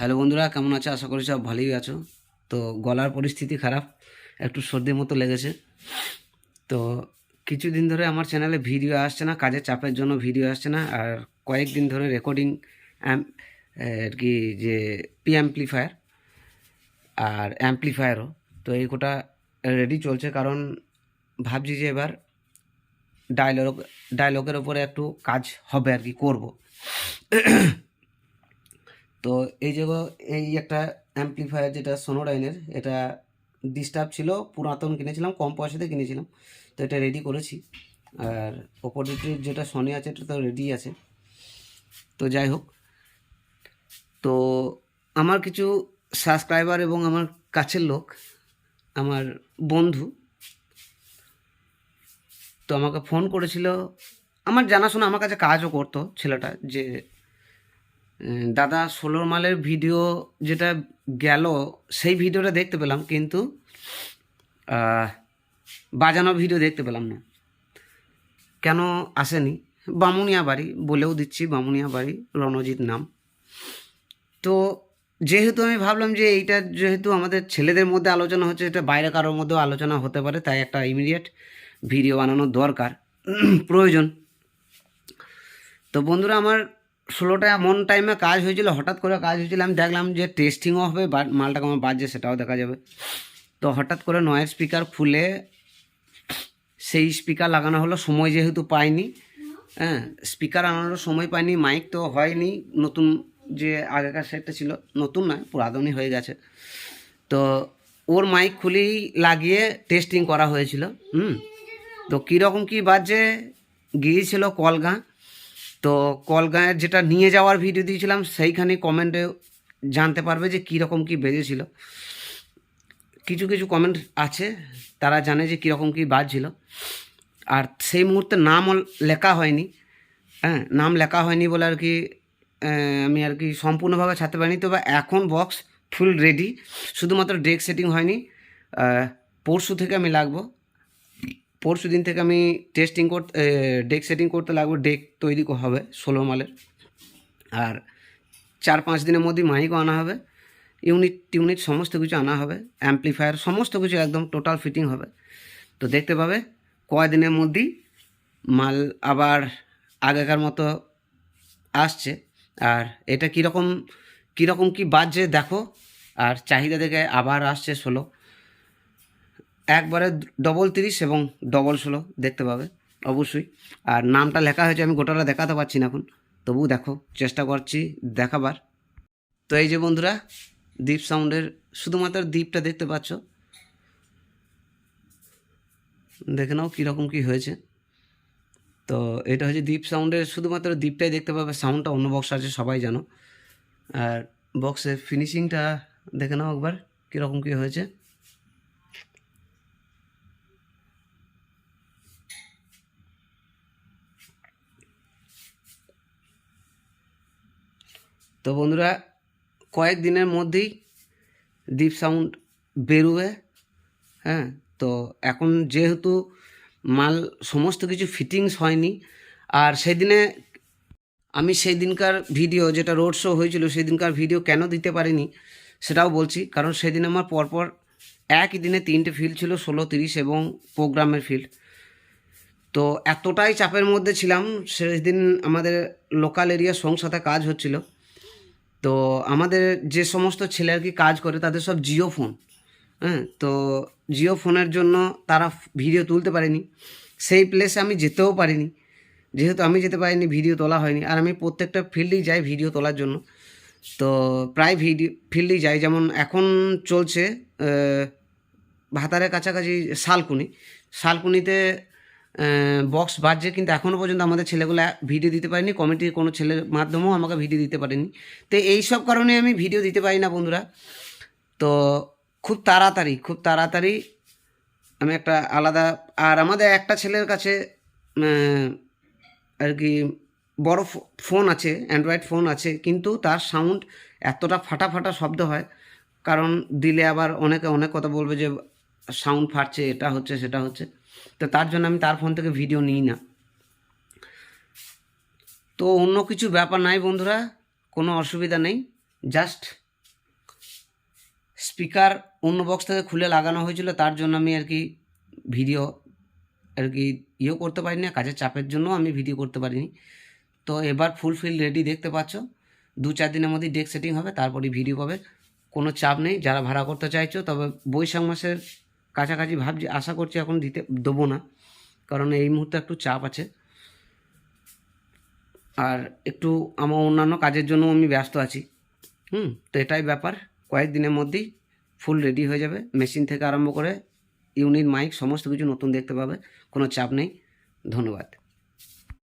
Hello বন্ধুরা, কেমন আছো? আশা করি সব ভালোই আছো। তো গলার পরিস্থিতি খারাপ, একটু সর্দির মতো লেগেছে। তো কিছুদিন ধরে আমার চ্যানেলে ভিডিও আসছে না, কাজের চাপের জন্য ভিডিও আসছে না। আর কয়েকদিন ধরে রেকর্ডিং আর কি যে পি অ্যাম্পলিফায়ার আর অ্যাম্পলিফায়ারও তো এই কোটা রেডি চলছে। কারণ ভাবছি যে এবার ডায়লগ ডায়লগের ওপরে একটু কাজ হবে আর কি, করব। তো এই যে এই একটা অ্যাম্পলিফায়ার যেটা সোনোডাইনের এটা ডিস্টার্ব ছিল, পুরাতন কিনেছিলাম, কম পয়সাতে কিনেছিলাম। তো এটা রেডি করেছি। আর অপোজিটের যেটা সনি আছে, এটা তো রেডি আছে। তো যাই হোক। তো আমার কিছু সাবস্ক্রাইবার এবং আমার কাছের লোক, আমার বন্ধু, তো আমাকে ফোন করেছিল। আমার জানাশোনা, আমার কাছে কাজও করতো ছেলেটা, যে দাদা ষোলো মালের ভিডিও যেটা গেল, সেই ভিডিওটা দেখতে পেলাম, কিন্তু বাজানো ভিডিও দেখতে পেলাম না। কেন আসেনি? বামুনিয়া বাড়ি বলেও দিচ্ছি, বামুনিয়া বাড়ি, রণজিৎ নাম। তো, যেহেতু আমি ভাবলাম যে এইটা যেহেতু আমাদের ছেলেদের মধ্যে আলোচনা হচ্ছে এটা বাইরে কারোর মধ্যেও আলোচনা হতে পারে, তাই একটা ইমিডিয়েট ভিডিও বানানোর দরকার। প্রয়োজন। তো বন্ধুরা, আমার ষোলোটা এমন টাইমে কাজ হয়েছিল, হঠাৎ করে কাজ হয়েছিল, আমি দেখলাম যে টেস্টিংও হবে মালটা কেমন বাজছে সেটাও দেখা যাবে। তো হঠাৎ করে নয়ের স্পিকার খুলে, সেই স্পিকার লাগানো হলো, সময় যেহেতু পাইনি হ্যাঁ স্পিকার আনানোর সময় পাইনি মাইক তো হয়নি, নতুন যে আগেকার সেটটা ছিল, নতুন নয়, পুরাতনই হয়ে গেছে। তো ওর মাইক খুলেই লাগিয়ে টেস্টিং করা হয়েছিল, হুম। তো কীরকম কী বাজে গিয়েছিল কলগা তো কলগাঁয়ের যেটা নিয়ে যাওয়ার ভিডিও দিয়েছিলাম, সেইখানে কমেন্টে জানতে পারবে যে কীরকম কী বেজেছিল। কিছু কিছু কমেন্ট আছে, তারা জানে যে কীরকম কী বাজছিল। আর সেই মুহূর্তে নামও লেখা হয়নি। হ্যাঁ নাম লেখা হয়নি বলে আর কি আমি আর কি সম্পূর্ণভাবে ছাড়তে পারিনি। তবে এখন বক্স ফুল রেডি শুধুমাত্র ডেক সেটিং হয়নি। পরশু থেকে আমি লাগবো। পরশু দিন থেকে আমি টেস্টিং করতে ডেক সেটিং করতে লাগবো ডেক তৈরি হবে ষোলো মালের। আর চার পাঁচ দিনের মধ্যেই মাইকও আনা হবে ইউনিট টিউনিট সমস্ত কিছু আনা হবে অ্যাম্পলিফায়ার সমস্ত কিছু একদম টোটাল ফিটিং হবে। তো দেখতে পাবে কয়দিনের মধ্যেই মাল আবার আগেকার মতো আসছে। আর এটা কীরকম কীরকম কী বাজছে দেখো, আর চাহিদা দেখে আবার আসছে ষোলো। একবারে ডবল তিরিশ এবং ডবল ষোলো দেখতে পাবে, অবশ্যই। আর নামটা লেখা হয়েছে, আমি গোটাটা দেখাতে পারছি না এখন। তবু দেখো, চেষ্টা করছি দেখাবার। তো এই যে বন্ধুরা দ্বীপ সাউন্ডের শুধুমাত্র দ্বীপটা দেখতে পাচ্ছ। দেখে নাও কীরকম কী হয়েছে। তো এটা হচ্ছে দ্বীপ সাউন্ডের, শুধুমাত্র দ্বীপটাই দেখতে পাবে, সাউন্ডটা অন্য বক্স আছে, সবাই জানো। আর বক্সের ফিনিশিংটা দেখে নাও একবার, কীরকম কী হয়েছে। তো বন্ধুরা, কয়েক দিনের মধ্যেই ডিপ সাউন্ড বেরোবে হ্যাঁ? তো এখন যেহেতু মাল সমস্ত কিছু ফিটিংস হয়নি, আর সেদিনে আমি সেই দিনকার ভিডিও যেটা রোড শো হয়েছিল সেই দিনকার ভিডিও কেন দিতে পারিনি সেটাও বলছি। কারণ সেদিন আমার পরপর একই দিনে তিনটে ফিল্ড ছিল, ষোলো, তিরিশ এবং প্রোগ্রামের ফিল্ড তো এতটাই চাপের মধ্যে ছিলাম, সেদিন আমাদের লোকাল এরিয়া সংসাথে কাজ হচ্ছিল। তো আমাদের যে সমস্ত ছেলে আর কি কাজ করে, তাদের সব জিও ফোন। হ্যাঁ তো জিও ফোনের জন্য তারা ভিডিও তুলতে পারেনি। সেই প্লেসে আমি যেতেও পারিনি। যেহেতু আমি যেতে পারিনি, ভিডিও তোলা হয়নি। আর আমি প্রত্যেকটা ফিল্ডেই যাই ভিডিও তোলার জন্য। তো প্রায় ভিডিও ফিল্ডেই যাই। যেমন এখন চলছে ভাতারের কাছাকাছি শালকুনি। শালকুনিতে বক্স বাজছে, কিন্তু এখনও পর্যন্ত আমাদের ছেলেগুলো ভিডিও দিতে পারেনি কমিটির কোনো ছেলের মাধ্যমেও আমাকে ভিডিও দিতে পারেনি। তো এই সব কারণে আমি ভিডিও দিতে পারি না বন্ধুরা। তো খুব তাড়াতাড়ি খুব তাড়াতাড়ি আমি একটা আলাদা, আর আমাদের একটা ছেলের কাছে আর কি বড় ফোন আছে অ্যান্ড্রয়েড ফোন আছে, কিন্তু তার সাউন্ড এতটা ফাটা ফাটা শব্দ হয়, কারণ দিলে আবার অনেকে অনেক কথা বলবে যে সাউন্ড ফাটছে, এটা হচ্ছে, সেটা হচ্ছে। তো তার জন্য আমি তার ফোন থেকে ভিডিও নিই না। তো অন্য কিছু ব্যাপার নাই বন্ধুরা, কোনো অসুবিধা নেই। জাস্ট স্পিকার অন্য বক্স থেকে খুলে লাগানো হয়েছিল, তার জন্য আমি আর কি ভিডিও আর কি ইয়েও করতে পারিনি, কাজের চাপের জন্য আমি ভিডিও করতে পারিনি। তো এবার ফুল ফিল রেডি দেখতে পাচ্ছ। দু চার দিনের মধ্যেই ডেক সেটিং হবে তারপরে ভিডিও পাবে। কোনো চাপ নেই, যারা ভাড়া করতে চাইছো, তবে বৈশাখ মাসের কাছাকাছি ভাবছি, আশা করছি এখন দিতে, দেবো না। কারণ এই মুহূর্তে একটু চাপ আছে। আর একটু আমার অন্যান্য কাজের জন্য আমি ব্যস্ত আছি। হুম, তো এটাই ব্যাপার। কয়েকদিনের মধ্যেই ফুল রেডি হয়ে যাবে। মেশিন থেকে আরম্ভ করে ইউনিট মাইক সমস্ত কিছু নতুন দেখতে পাবে। কোনো চাপ নেই। ধন্যবাদ।